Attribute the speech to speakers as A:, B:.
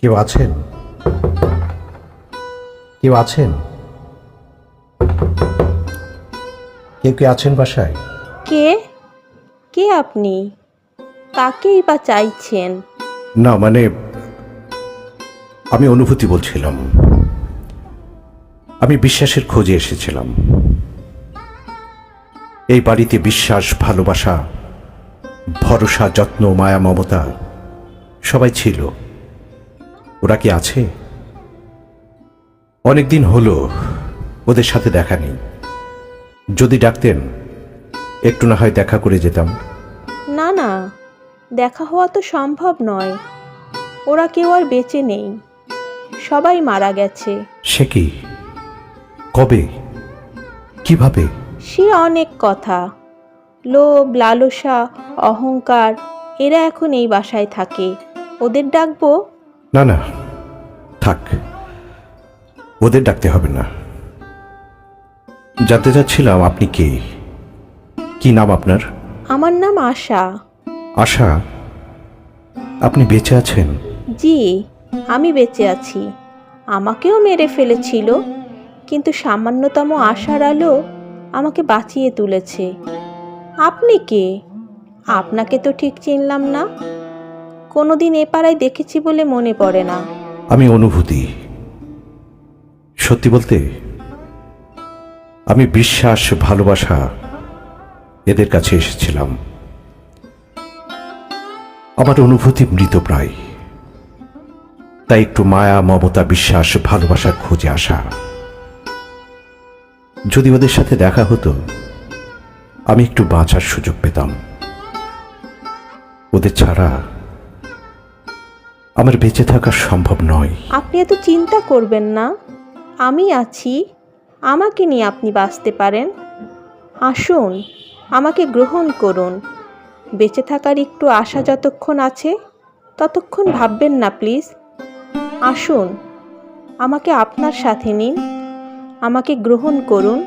A: কেউ আছেন? কেউ আছেন? কেউ কে আছেন বাসায়?
B: কে? কে আপনি? কাকেই বা চাইছেন?
A: না মানে আমি অনুভূতি বলছিলাম। আমি বিশ্বাসের খোঁজে এসেছিলাম। এই বাড়িতে বিশ্বাস ভালোবাসা ভরসা যত্ন মায়া মমতা সবাই ছিল। ওরা কি আছে? অনেকদিন হলো ওদের সাথে দেখা নেই। যদি ডাকতেন একটু না হয় দেখা করে যেতাম।
B: না না দেখা হওয়া তো সম্ভব নয়। ওরা কেউ আর বেঁচে নেই। সবাই মারা গেছে।
A: সে কি? কবে? কীভাবে?
B: সে অনেক কথা। লোভ লালসা অহংকার এরা এখন এই বাসায় থাকে। ওদের ডাকবো?
A: না না। থাক। ওদের ডাকতে হবে না। জানতে চাচ্ছিলাম আপনি কে? কি নাম আপনার?
B: আমার নাম আশা।
A: আশা? আপনি বেঁচে আছেন?
B: জি আমি বেঁচে আছি। আমাকেও মেরে ফেলেছিল কিন্তু সামান্যতম আশার আলো আমাকে বাঁচিয়ে তুলেছে। আপনি কে? আপনাকে তো ঠিক চিনলাম না। কোনোদিন এ পাড়ায় দেখেছি বলে মনে পড়ে না।
A: আমি অনুভূতি। সত্যি বলতে, আমি বিশ্বাস, ভালোবাসা এদের কাছে এসেছিলাম। আমার অনুভূতি মৃতপ্রায় তাই একটু মায়া, মমতা, বিশ্বাস ভালোবাসার খোঁজে আসা। যদি ওদের সাথে দেখা হতো, আমি একটু বাঁচার সুযোগ পেতাম। ওদের ছাড়া আমার বেঁচে থাকা সম্ভব নয়।
B: আপনি এত চিন্তা করবেন না। আমি আছি। আমাকে নিয়ে আপনি বাঁচতে পারেন। আসুন, আমাকে গ্রহণ করুন। বেঁচে থাকার একটু আশা যতক্ষণ আছে, ততক্ষণ ভাববেন না, প্লিজ। আসুন, আমাকে আপনার সাথে নিন। আমাকে গ্রহণ করুন।